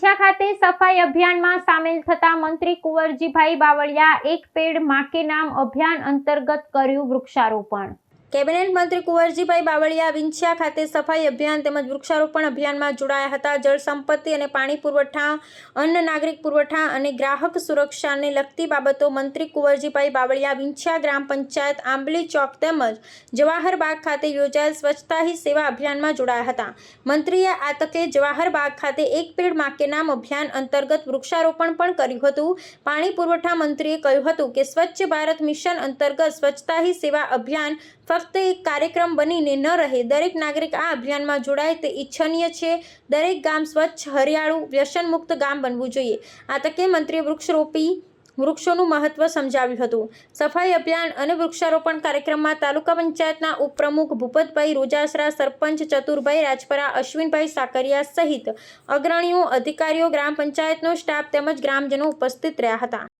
વિંછિયા ખાતે સફાઈ અભિયાનમાં સામેલ થતા મંત્રી કુંવરજીભાઈ બાવળિયા એક પેડ માકે નામ અભિયાન અંતર્ગત કર્યું વૃક્ષારોપણ. કેબિનેટ મંત્રી કુંવરજીભાઈ બાવળિયા વિંછિયા ખાતે સફાઈ અભિયાન તેમજ વૃક્ષારોપણ અભિયાનમાં જોડાયા હતા. જળ સંપત્તિ અને પાણી પુરવઠા, અન્ન નાગરિક પુરવઠા અને ગ્રાહક સુરક્ષાને લગતી બાબતો મંત્રી કુંવરજીભાઈ બાવળિયા વિંછિયા ગ્રામ પંચાયત આંબલી ચોક તેમજ જવાહર બાગ ખાતે યોજાયેલ સ્વચ્છતા હી સેવા અભિયાનમાં જોડાયા હતા. મંત્રીએ આ તકે જવાહર બાગ ખાતે એક પેડ માકે નામ અભિયાન અંતર્ગત વૃક્ષારોપણ પણ કર્યું હતું. પાણી પુરવઠા મંત્રીએ કહ્યું હતું કે સ્વચ્છ ભારત મિશન અંતર્ગત સ્વચ્છતા હી સેવા અભિયાન ફક્ત એક કાર્યક્રમ બનીને ન રહે, દરેક નાગરિક આ અભિયાનમાં જોડાય તે ઈચ્છનીય છે. દરેક ગામ સ્વચ્છ, હરિયાળું, વ્યસનમુક્ત ગામ બનવું જોઈએ. આ તકે મંત્રીએ વૃક્ષરોપી, વૃક્ષોનું મહત્વ સમજાવ્યું હતું. સફાઈ અભિયાન અને વૃક્ષારોપણ કાર્યક્રમમાં તાલુકા પંચાયતના ઉપપ્રમુખ ભૂપતભાઈ રોજાસરા, સરપંચ ચતુરભાઈ રાજપરા, અશ્વિનભાઈ સાકરિયા સહિત અગ્રણીઓ, અધિકારીઓ, ગ્રામ પંચાયતનો સ્ટાફ તેમજ ગ્રામજનો ઉપસ્થિત રહ્યા હતા.